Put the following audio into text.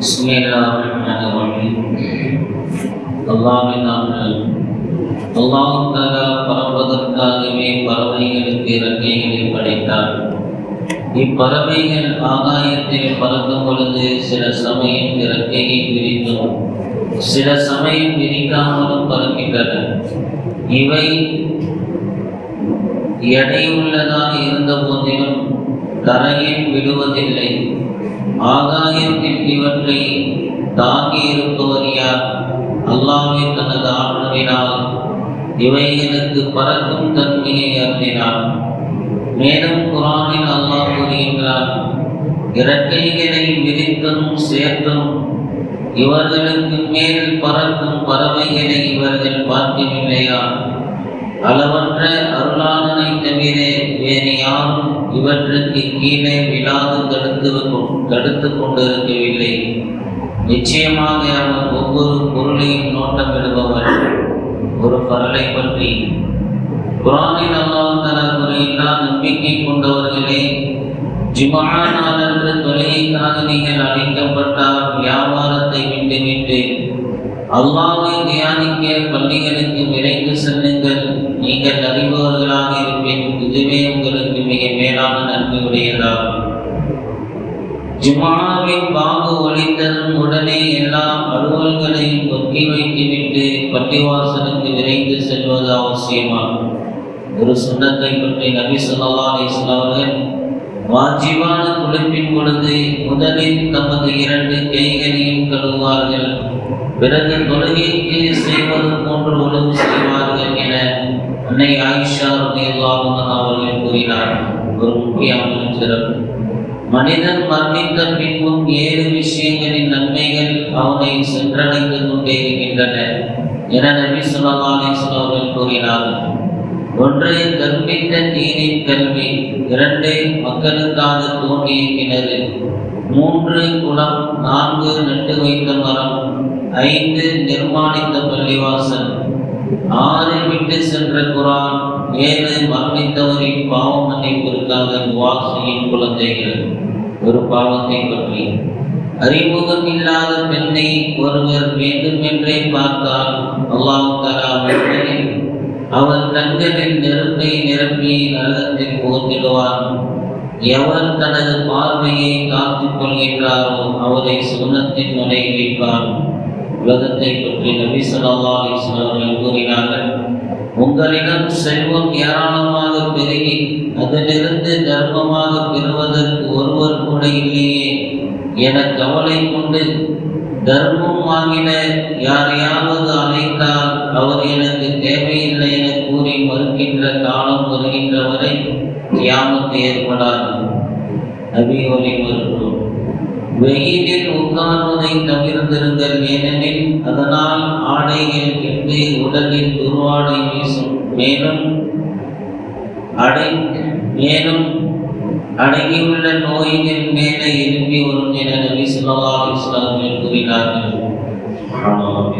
بسم الله الرحمن الرحيم அல்லாவின் நாங்கள் அல்லாஹ் தாலா பறப்பதற்காகவே பறவைகளுக்கு இறக்கைகளை படைத்தார் இப்பறவைகள் ஆகாயத்தில் பறக்கும் பொழுது சில சமயம் இறக்கையை விரித்தும் சில சமயம் விரிக்காமலும் பறக்கின்றன இவை எடையுள்ளதாக இருந்த போதிலும் தரையில் விடுவதில்லை ஆகாயத்தில் இவற்றை தாங்கி இருப்பவர் யார் அல்லாமே தனது ஆற்றலினால் இவைகளுக்கு பறக்கும் தன்மையை அருளினார். மேலும் குரானில் அல்லாஹ் கூறுகின்றார் இரட்டைகளை விரித்தனும் சேர்த்தும் இவர்களுக்கு மேல் பறக்கும் பறவைகளை இவர்கள் பார்க்கவில்லையா? அளவற்ற அருளாளனை தவிர வேறு யாரும் இவற்றுக்கு கீழே விழாது தடுத்து தடுத்து கொண்டிருக்கவில்லை நிச்சயமாக அவர் ஒவ்வொரு பொருளையும் நோட்டமிடுபவர். ஒரு பரலை பற்றி. குரானில் அல்லாஹ் தலா கூறுகின்றார் நம்பிக்கை கொண்டவர்களே ஜுமா நாளன்று தொழுகைக்காக நீங்கள் அழைக்கப்பட்டால் வியாபாரத்தை விட்டுவிட்டு அல்லாவை தியானிக்க பள்ளிகளுக்கு விரைந்து செல்லுங்கள். நீங்கள் அறிபவர்களாக இருப்பேன். இதுவே உங்களுக்கு மிக மேலான நன்மை உடையதாகும் ஜுமாவின் பாம்பு ஒழித்ததும் உடனே எல்லா அலுவல்களையும் ஒத்தி வைத்துவிட்டு பட்டிவாசலுக்கு விரைந்து செல்வது அவசியமாகும். ஒரு சுண்ணத்தை பற்றி நபி சொல்லா அவர்கள் வாஜிபான குளிப்பின் பொழுது முதலில் தமது இரண்டு கைகளையும் கழுவுவார்கள் பிறகு தொழுகைக்கு செய்வது போன்ற உணவு செய்வார்கள். அன்னை ஆயிஷா ரலியல்லாஹு அவர்கள் கூறினார் ஒரு முக்கியமான சிறப்பு. மனிதன் மரணித்த பின்பும் ஏழு விஷயங்களின் நன்மைகள் அவனை சென்றடைந்து கொண்டே இருக்கின்றன என நபி ஸல்லல்லாஹு அவர்கள் கூறினார் ஒன்று கற்பித்த நீரின் கல்வி இரண்டு மக்களுக்காக தோண்டிய கிணறு மூன்று குளம் நான்கு நட்டு வைத்த மரம் ஐந்து நிர்மாணித்த பள்ளிவாசல் ஆறை விட்டு சென்ற குரான் ஏழு மரணித்தவரின் பாவ மன்னிப்பிற்காக வாசியின் குழந்தைகள் ஒரு பாவத்தை பற்றி. அறிமுகம் இல்லாத பெண்ணை ஒருவர் வேண்டுமென்றே பார்த்தால் அல்லாஹ் அவர் கண்களில் நெருப்பை நிரப்பி நரகத்தில் போத்திடுவார் எவர் தனது பார்வையை காத்துக் கொள்கின்றாரோ அவரை சுனத்தின் நுழை வைப்பார் உலகத்தை பற்றி நபி சொல்லா அலிஸ்வர்கள் கூறினார்கள். உங்களிடம் செல்வம் ஏராளமாக பெருகி அதிலிருந்து தர்மமாக பெறுவதற்கு ஒருவர் கூட இல்லையே. என கவலை கொண்டு தர்மம் வாங்கின யாரையாவது அழைத்தால் அவர் எனக்கு தேவையில்லை என கூறி மறுக்கின்ற காலம் வருகின்ற வரை கியாமத்து ஏற்படாது. நபி ஒலி வெயிலில் உட்கார்வதை தவிர்த்திருங்கள் ஏனெனில் அதனால் ஆடைகள் கெட்டு உடலில் துருவாடை வீசும் மேலும் அடை மேலும் அடங்கியுள்ள நோய்கள் மேலே எழுப்பி வரும் என நபி சொல்லா இஸ்லாமில் கூறினார்கள் ஆனால்